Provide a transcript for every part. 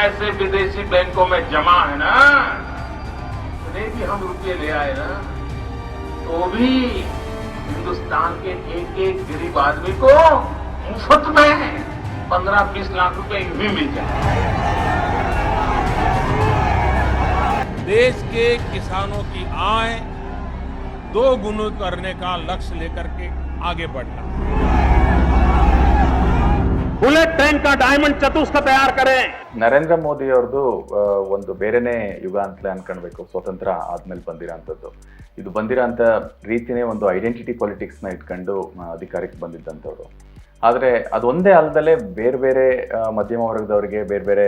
पैसे विदेशी बैंकों में जमा है ना इतने भी हम रुपये ले आए ना तो भी हिंदुस्तान के एक एक गरीब आदमी को मुफ़्त में पंद्रह बीस लाख रुपए भी मिल जाए। देश के किसानों की आय दो गुना करने का लक्ष्य लेकर के आगे बढ़ना। ಬುಲೆಟ್ ಟ್ರೈನ್ ಕಾ ಡೈಮಂಡ್ ಚತುಸ್ಕ ತಯಾರ ಕರೆ. ನರೇಂದ್ರ ಮೋದಿ ಅವ್ರದ್ದು ಒಂದು ಬೇರೆನೇ ಯುಗ ಅಂತಲೇ ಅನ್ಕೊಳ್ಬೇಕು ಸ್ವತಂತ್ರ ಆದ್ಮೇಲೆ ಬಂದಿರೋಂಥದ್ದು. ಇದು ಬಂದಿರೋಂಥ ರೀತಿನೇ ಒಂದು ಐಡೆಂಟಿಟಿ ಪಾಲಿಟಿಕ್ಸ್ನ ಇಟ್ಕೊಂಡು ಅಧಿಕಾರಕ್ಕೆ ಬಂದಿದ್ದಂಥವ್ರು. ಆದರೆ ಅದು ಒಂದೇ ಅಲ್ಲದಲ್ಲೇ ಬೇರೆ ಬೇರೆ ಮಧ್ಯಮ ವರ್ಗದವರಿಗೆ ಬೇರೆ ಬೇರೆ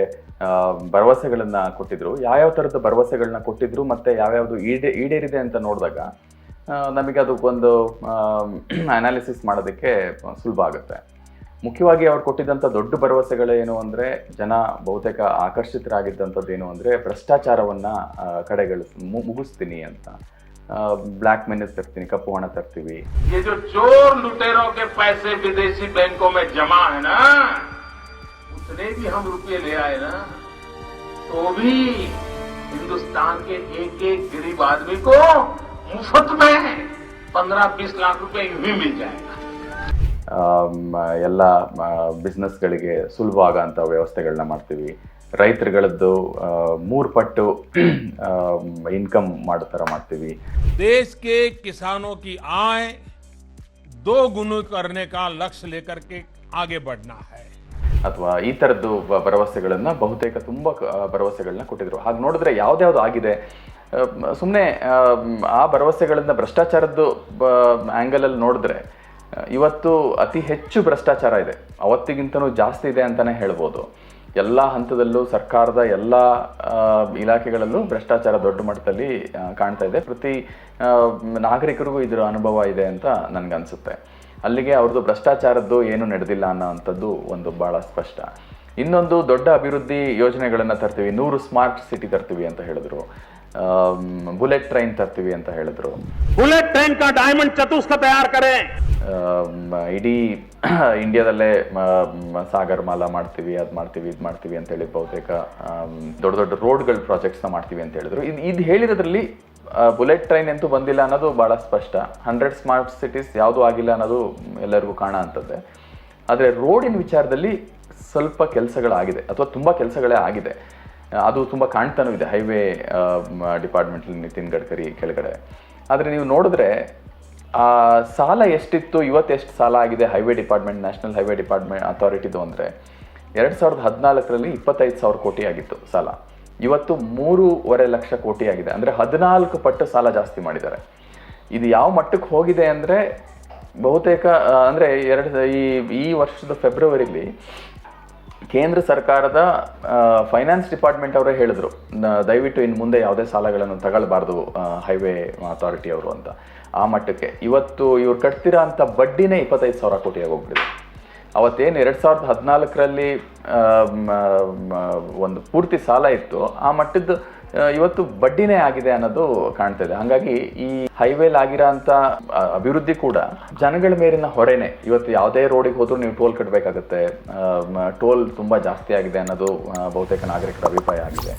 ಭರವಸೆಗಳನ್ನು ಕೊಟ್ಟಿದ್ರು. ಯಾವ್ಯಾವ ಥರದ ಭರವಸೆಗಳನ್ನ ಕೊಟ್ಟಿದ್ರು ಮತ್ತು ಯಾವ್ಯಾವುದು ಈಡೇ, ಈಡೇರಿದೆ ಅಂತ ನೋಡಿದಾಗ ನಮಗೆ ಅದಕ್ಕೊಂದು ಅನಾಲಿಸಿಸ್ ಮಾಡೋದಕ್ಕೆ ಸುಲಭ ಆಗುತ್ತೆ. ಮುಖ್ಯವಾಗಿ ಅವ್ರು ಕೊಟ್ಟಿದ್ದಂಥ ದೊಡ್ಡ ಭರವಸೆಗಳು ಏನು ಅಂದರೆ ಜನ ಬಹುತೇಕ ಆಕರ್ಷಿತರಾಗಿದ್ದಂಥದ್ದು ಏನು ಅಂದರೆ ಭ್ರಷ್ಟಾಚಾರವನ್ನು ಕಡೆಗಳಿಸ್ ಮು- ಮುಗಿಸ್ತೀನಿ ಅಂತ ಬ್ಲ್ಯಾಕ್ ಮನಿ ತರ್ತೀನಿ ಕಪ್ಪು ಹಣ ತರ್ತೀವಿ ये जो चोर लुटेरों के पैसे विदेशी बैंकों में जमा है ना उतने भी हम रुपये ले आए ना तो भी हिंदुस्तान के एक एक गरीब आदमी को मुफ्त में पंद्रह बीस लाख रुपए यूं ही मिल जाएगा ಆಮ್, ಎಲ್ಲ ಬಿಸ್ನೆಸ್ಗಳಿಗೆ ಸುಲಭ ಆಗೋಂಥ ವ್ಯವಸ್ಥೆಗಳನ್ನ ಮಾಡ್ತೀವಿ. ರೈತರುಗಳದ್ದು ಮೂರು ಪಟ್ಟು ಇನ್ಕಮ್ ಮಾಡೋ ಥರ ಮಾಡ್ತೀವಿ. ದೇಶಕ್ಕೆ ಕಿಸಾನೋ ಕಿ ಆಯ್ ದೋ ಗುಣ ಕರ್ನೆ ಕಾ ಲಕ್ಷ ಲೇಕರ್ ಕೆ ಆಗೆ ಬಡ್ನಾ ಹೈ. ಅಥವಾ ಈ ಥರದ್ದು ಭರವಸೆಗಳನ್ನು ಬಹುತೇಕ ತುಂಬ ಭರವಸೆಗಳನ್ನ ಕೊಟ್ಟಿದ್ರು. ಹಾಗೆ ನೋಡಿದ್ರೆ ಯಾವ್ದ್ಯಾವ್ದು ಆಗಿದೆ? ಸುಮ್ಮನೆ ಆ ಭರವಸೆಗಳನ್ನ ಭ್ರಷ್ಟಾಚಾರದ್ದು ಆ್ಯಂಗಲಲ್ಲಿ ನೋಡಿದ್ರೆ ಇವತ್ತು ಅತಿ ಹೆಚ್ಚು ಭ್ರಷ್ಟಾಚಾರ ಇದೆ. ಅವತ್ತಿಗಿಂತನೂ ಜಾಸ್ತಿ ಇದೆ ಅಂತಲೇ ಹೇಳ್ಬೋದು. ಎಲ್ಲ ಹಂತದಲ್ಲೂ ಸರ್ಕಾರದ ಎಲ್ಲ ಇಲಾಖೆಗಳಲ್ಲೂ ಭ್ರಷ್ಟಾಚಾರ ದೊಡ್ಡ ಮಟ್ಟದಲ್ಲಿ ಕಾಣ್ತಾ ಇದೆ. ಪ್ರತಿ ನಾಗರಿಕರಿಗೂ ಇದರ ಅನುಭವ ಇದೆ ಅಂತ ನನಗನ್ಸುತ್ತೆ. ಅಲ್ಲಿಗೆ ಅವ್ರದ್ದು ಭ್ರಷ್ಟಾಚಾರದ್ದು ಏನು ನಡೆದಿಲ್ಲ ಅನ್ನೋವಂಥದ್ದು ಒಂದು ಭಾಳ ಸ್ಪಷ್ಟ. ಇನ್ನೊಂದು ದೊಡ್ಡ ಅಭಿವೃದ್ಧಿ ಯೋಜನೆಗಳನ್ನು ತರ್ತೀವಿ. ನೂರು ಸ್ಮಾರ್ಟ್ ಸಿಟಿ ತರ್ತೀವಿ ಅಂತ ಹೇಳಿದ್ರು. ಬುಲೆಟ್ ಟ್ರೈನ್ ತರ್ತೀವಿ ಅಂತ ಹೇಳಿದ್ರು. ಬುಲೆಟ್ ಟ್ರೈನ್ ಕಾ ಡೈಮಂಡ್ ಚತುಷ್ಕ ತಯಾರ್ ಕರೆ. ಇಡೀ ಇಂಡಿಯಾದಲ್ಲೇ ಸಾಗರ್ ಮಾಲಾ ಮಾಡ್ತೀವಿ ಅದು ಮಾಡ್ತೀವಿ ಇದು ಮಾಡ್ತೀವಿ ಅಂತ ಹೇಳಿ ಬಹುತೇಕ ದೊಡ್ಡ ದೊಡ್ಡ ರೋಡ್ಗಳ ಪ್ರಾಜೆಕ್ಟ್ಸ್ನ ಮಾಡ್ತೀವಿ ಅಂತ ಹೇಳಿದ್ರು. ಇದು ಇದು ಹೇಳಿರೋದ್ರಲ್ಲಿ ಬುಲೆಟ್ ಟ್ರೈನ್ ಅಂತೂ ಬಂದಿಲ್ಲ ಅನ್ನೋದು ಭಾಳ ಸ್ಪಷ್ಟ. ಹಂಡ್ರೆಡ್ ಸ್ಮಾರ್ಟ್ ಸಿಟೀಸ್ ಯಾವುದು ಆಗಿಲ್ಲ ಅನ್ನೋದು ಎಲ್ಲರಿಗೂ ಕಾಣ ಅಂತದ್ದೆ. ಆದರೆ ರೋಡಿನ ವಿಚಾರದಲ್ಲಿ ಸ್ವಲ್ಪ ಕೆಲಸಗಳಾಗಿದೆ ಅಥವಾ ತುಂಬ ಕೆಲಸಗಳೇ ಆಗಿದೆ. ಅದು ತುಂಬ ಕಾಣ್ತಾನೂ ಇದೆ ಹೈವೇ ಡಿಪಾರ್ಟ್ಮೆಂಟಲ್ಲಿ ನಿತಿನ್ ಗಡ್ಕರಿ ಕೆಳಗಡೆ. ಆದರೆ ನೀವು ನೋಡಿದ್ರೆ ಸಾಲ ಎಷ್ಟಿತ್ತು ಇವತ್ತು ಎಷ್ಟು ಸಾಲ ಆಗಿದೆ highway department national highway department ಅಥಾರಿಟಿದು ಅಂದರೆ, ಎರಡು ಸಾವಿರದ ಹದಿನಾಲ್ಕರಲ್ಲಿ ಇಪ್ಪತ್ತೈದು ಸಾವಿರ ಕೋಟಿ ಆಗಿತ್ತು ಸಾಲ. ಇವತ್ತು ಮೂರುವರೆ ಲಕ್ಷ ಕೋಟಿ ಆಗಿದೆ, ಅಂದರೆ ಹದಿನಾಲ್ಕು ಪಟ್ಟು ಸಾಲ ಜಾಸ್ತಿ ಮಾಡಿದ್ದಾರೆ. ಇದು ಯಾವ ಮಟ್ಟಕ್ಕೆ ಹೋಗಿದೆ ಅಂದರೆ, ಬಹುತೇಕ ಅಂದರೆ ಎರಡು, ಈ ಈ ವರ್ಷದ ಫೆಬ್ರವರಿಲಿ ಕೇಂದ್ರ ಸರ್ಕಾರದ ಫೈನಾನ್ಸ್ ಡಿಪಾರ್ಟ್ಮೆಂಟ್ ಅವರೇ ಹೇಳಿದ್ರು ದಯವಿಟ್ಟು ಇನ್ನು ಮುಂದೆ ಯಾವುದೇ ಸಾಲಗಳನ್ನು ತಗೊಳ್ಬಾರ್ದು ಹೈವೇ ಅಥಾರಿಟಿ ಅವರು ಅಂತ. ಆ ಮಟ್ಟಕ್ಕೆ. ಇವತ್ತು ಇವ್ರು ಕಟ್ತಿರೋ ಅಂಥ ಬಡ್ಡಿನೇ ಇಪ್ಪತ್ತೈದು ಸಾವಿರ ಕೋಟಿಯಾಗಿ ಹೋಗ್ಬಿಟ್ಟಿದೆ. ಅವತ್ತೇನು ಎರಡು ಸಾವಿರದ ಹದಿನಾಲ್ಕರಲ್ಲಿ ಒಂದು ಪೂರ್ತಿ ಸಾಲ ಇತ್ತು. ಆ ಮಟ್ಟದ್ದು ಆ, ಇವತ್ತು ಬಡ್ಡಿನೇ ಆಗಿದೆ ಅನ್ನೋದು ಕಾಣ್ತಾ ಇದೆ. ಹಾಗಾಗಿ ಈ ಹೈವೇಲ್ ಆಗಿರೋ ಅಂತ ಅಭಿವೃದ್ಧಿ ಕೂಡ ಜನಗಳ ಮೇಲಿನ ಹೊರೆನೆ. ಇವತ್ತು ಯಾವುದೇ ರೋಡಿಗೆ ಹೋದ್ರೂ ನೀವು ಟೋಲ್ ಕಟ್ಟಬೇಕಾಗುತ್ತೆ ಟೋಲ್ ತುಂಬ ಜಾಸ್ತಿ ಆಗಿದೆ ಅನ್ನೋದು ಬಹುತೇಕ ನಾಗರಿಕರ ಅಭಿಪ್ರಾಯ ಆಗಿದೆ.